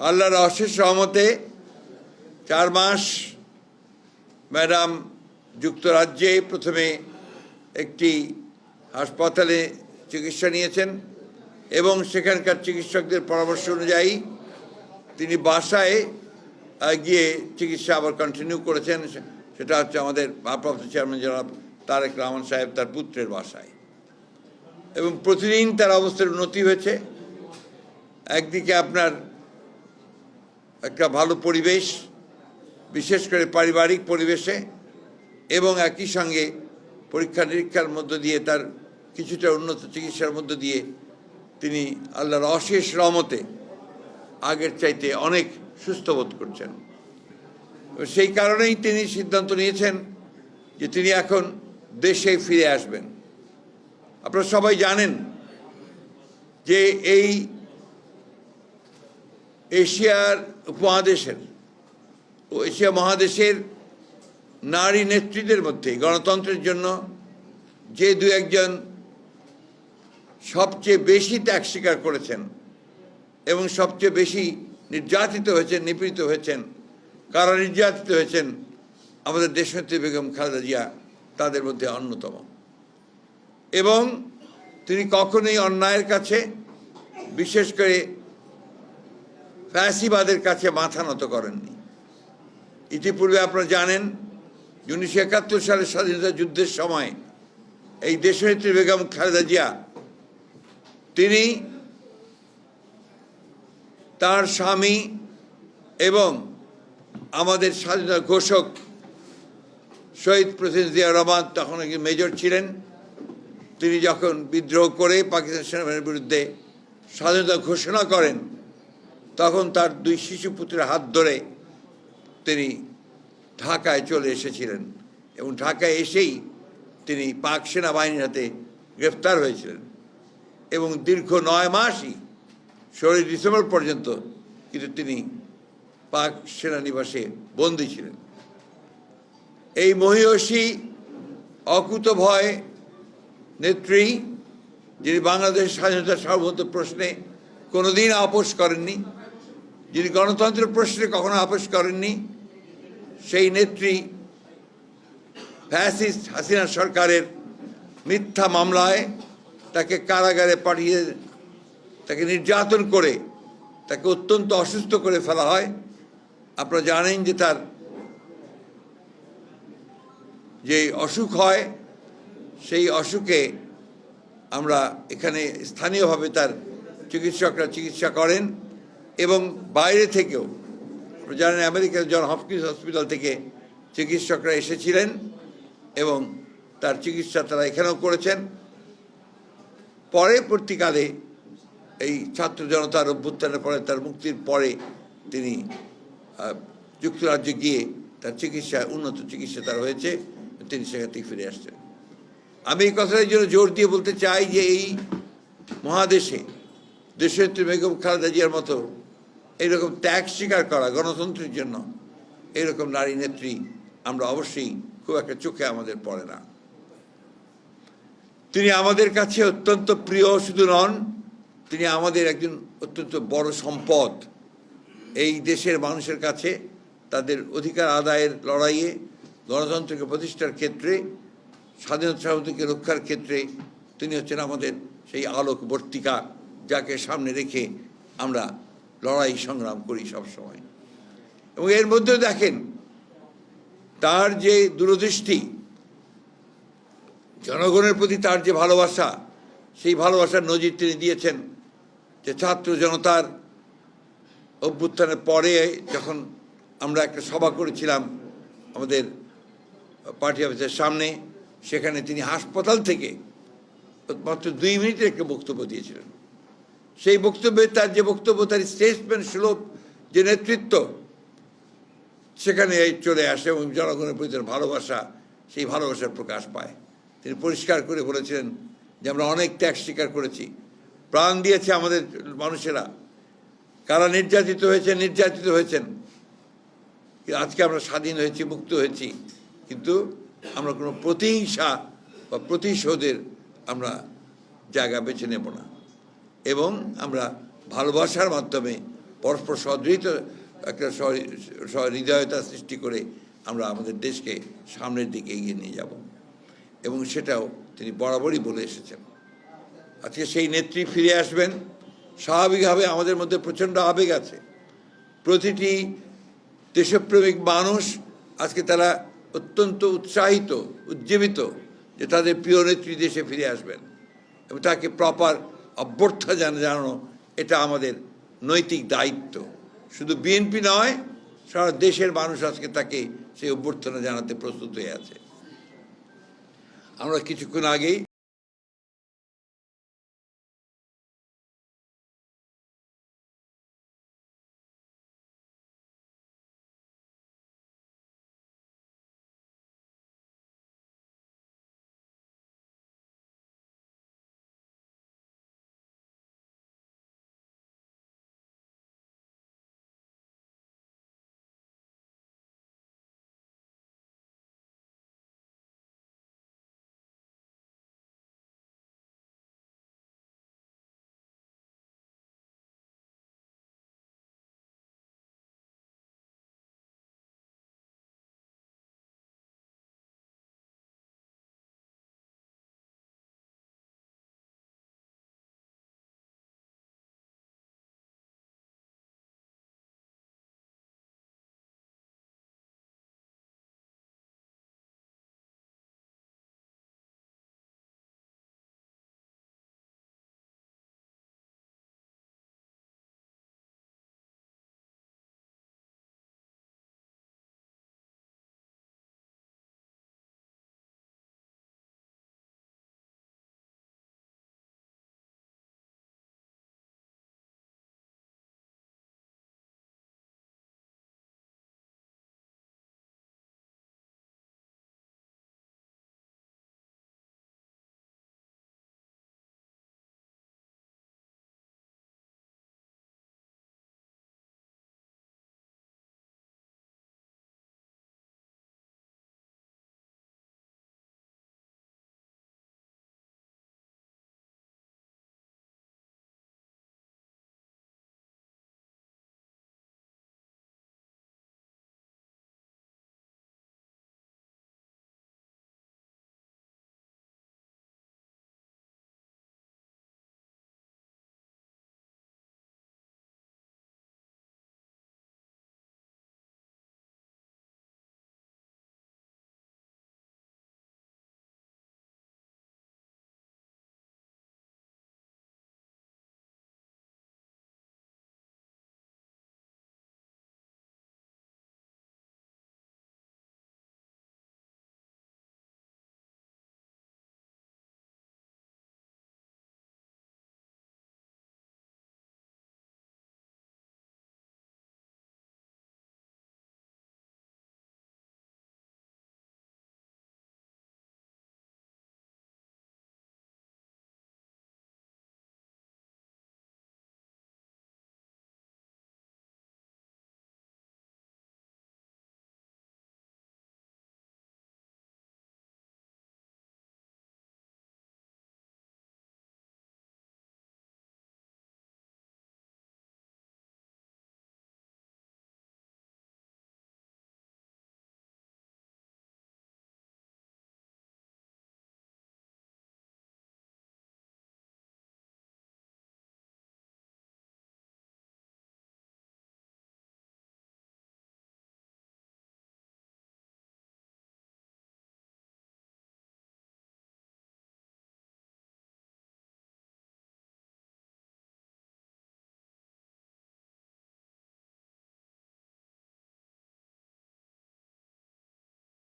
আল্লাহর অশেষ সহমতে চার মাস ম্যাডাম যুক্তরাজ্যে প্রথমে একটি হাসপাতালে চিকিৎসা নিয়েছেন এবং সেখানকার চিকিৎসকদের পরামর্শ অনুযায়ী তিনি বাসায় গিয়ে চিকিৎসা আবার কন্টিনিউ করেছেন। সেটা হচ্ছে আমাদের ভারপ্রাপ্ত চেয়ারম্যান জনাব তারেক রহমান সাহেব, তার পুত্রের বাসায়। এবং প্রতিদিন তার অবস্থার উন্নতি হয়েছে। একদিকে আপনার একটা ভালো পরিবেশ, বিশেষ করে পারিবারিক পরিবেশে, এবং একই সঙ্গে পরীক্ষা নিরীক্ষার মধ্য দিয়ে তার কিছুটা উন্নত চিকিৎসার মধ্য দিয়ে তিনি আল্লাহর অশেষ রহমতে আগের চাইতে অনেক সুস্থ বোধ করছেন। সেই কারণেই তিনি সিদ্ধান্ত নিয়েছেন যে তিনি এখন দেশে ফিরে আসবেন। আপনারা সবাই জানেন যে এই এশিয়ার উপমহাদেশের, ও এশিয়া মহাদেশের নারী নেত্রীদের মধ্যে গণতন্ত্রের জন্য যে দু একজন সবচেয়ে বেশি ত্যাগ স্বীকার করেছেন এবং সবচেয়ে বেশি নির্যাতিত হয়েছেন, নিপীড়িত হয়েছেন, কারা নির্যাতিত হয়েছেন, আমাদের দেশনেত্রী বেগম খালেদা জিয়া তাদের মধ্যে অন্যতম। এবং তিনি কখনোই অন্যায়ের কাছে, বিশেষ করে ফ্যাসিবাদের কাছে মাথা নত করেননি। ইতিপূর্বে আপনারা জানেন, উনিশশো একাত্তর সালের স্বাধীনতা যুদ্ধের সময় এই দেশনেত্রী বেগম খালেদা জিয়া, তিনি তার স্বামী এবং আমাদের স্বাধীনতা ঘোষক শহীদ প্রেসিডেন্ট জিয়া রহমান তখন একজন মেজর ছিলেন। তিনি যখন বিদ্রোহ করে পাকিস্তান সেনাবাহিনীর বিরুদ্ধে স্বাধীনতা ঘোষণা করেন তখন তার দুই শিশু পুত্রের হাত ধরে তিনি ঢাকায় চলে এসেছিলেন এবং ঢাকায় এসেই তিনি পাক সেনাবাহিনীর হাতে গ্রেফতার হয়েছিলেন এবং দীর্ঘ নয় মাসই ষোলোই ডিসেম্বর পর্যন্ত কিন্তু তিনি পাক সেনানিবাসে বন্দী ছিলেন। এই মহিষী অকুত ভয় নেত্রী, যিনি বাংলাদেশ স্বাধীনতা সার্বভৌমত্ব প্রশ্নে কোনোদিন আপোষ করেননি যিনি গণতন্ত্রের প্রশ্নে কখনো আপোষ করেননি, সেই নেত্রী ফ্যাসিস্ট হাসিনা সরকারের মিথ্যা মামলায় তাকে কারাগারে পাঠিয়ে, তাকে নির্যাতন করে, তাকে অত্যন্ত অসুস্থ করে ফেলা হয়। আপনারা জানেন যে তার যে অসুখ হয়, সেই অসুখে আমরা এখানে স্থানীয়ভাবে তার চিকিৎসকরা চিকিৎসা করেন। এবং বাইরে থেকেও জানেন আমেরিকার জন হপকিন্স হসপিটাল থেকে চিকিৎসকরা এসেছিলেন এবং তার চিকিৎসা তারা এখানেও করেছেন। পরে পরবর্তীকালে এই ছাত্র জনতার অভ্যুত্থানের পরে, তার মুক্তির পরে তিনি যুক্তরাজ্যে গিয়ে তার চিকিৎসা উন্নত চিকিৎসা তার হয়েছে, তিনি সেখান থেকে ফিরে আসছেন। আমি এই কথাটার জন্য জোর দিয়ে বলতে চাই যে এই মহাদেশে দেশনেত্রী বেগম খালেদা জিয়ার মতো এইরকম ত্যাগ স্বীকার করা গণতন্ত্রের জন্য এইরকম নারী নেত্রী আমরা অবশ্যই খুব একটা চোখে আমাদের পড়ে না। তিনি আমাদের কাছে অত্যন্ত প্রিয় শুধু নন, তিনি আমাদের একজন অত্যন্ত বড় সম্পদ। এই দেশের মানুষের কাছে তাদের অধিকার আদায়ের লড়াইয়ে, গণতন্ত্রকে প্রতিষ্ঠার ক্ষেত্রে, স্বাধীনতা সার্বভৌমত্বকে রক্ষার ক্ষেত্রে তিনি হচ্ছেন আমাদের সেই আলোকবর্তিকা, যাকে সামনে রেখে আমরা লড়াই সংগ্রাম করি সব সময় এবং এর মধ্যে দেখেন, তার যে দূরদৃষ্টি, জনগণের প্রতি তার যে ভালোবাসা, সেই ভালোবাসার নজির তিনি দিয়েছেন যে ছাত্র জনতার অভ্যুত্থানের পরে যখন আমরা একটা সভা করেছিলাম আমাদের পার্টি অফিসের সামনে, সেখানে তিনি হাসপাতাল থেকে মাত্র দুই মিনিটের একটা বক্তব্য দিয়েছিলেন। সেই বক্তব্যে তার যে বক্তব্য তার স্টেটসম্যান সুলভ যে নেতৃত্ব, সেখানে এই চলে আসে এবং জনগণের প্রতি তার ভালোবাসা, সেই ভালোবাসার প্রকাশ পায়। তিনি পরিষ্কার করে বলেছিলেন যে আমরা অনেক ত্যাগ স্বীকার করেছি। প্রাণ দিয়েছে আমাদের মানুষেরা। কারা নির্যাতিত হয়েছে, নির্যাতিত হয়েছেন। আজকে আমরা স্বাধীন হয়েছি, মুক্ত হয়েছি। কিন্তু আমরা কোনো প্রতিহিংসা বা প্রতিশোধের আমরা জায়গা বেছে নেব না। এবং আমরা ভালোবাসার মাধ্যমে পরস্পর সদৃঢ় একটা সহৃদয়তা সৃষ্টি করে আমরা আমাদের দেশকে সামনের দিকে এগিয়ে নিয়ে যাব। এবং সেটাও তিনি বরাবরই বলে এসেছেন। আজকে সেই নেত্রী ফিরে আসবেন। স্বাভাবিকভাবে আমাদের মধ্যে প্রচণ্ড আবেগ আছে। প্রতিটি দেশপ্রেমিক মানুষ আজকে তারা অত্যন্ত উৎসাহিত, উজ্জীবিত যে তাদের প্রিয় নেত্রী দেশে ফিরে আসবেন এবং তাকে প্রপার অভ্যর্থনা জানা- জানানো, এটা আমাদের নৈতিক দায়িত্ব। শুধু বিএনপি নয়, সারা দেশের মানুষ আজকে তাকে সেই অভ্যর্থনা জানাতে প্রস্তুত হয়ে আছে। আমরা কিছুক্ষণ আগেই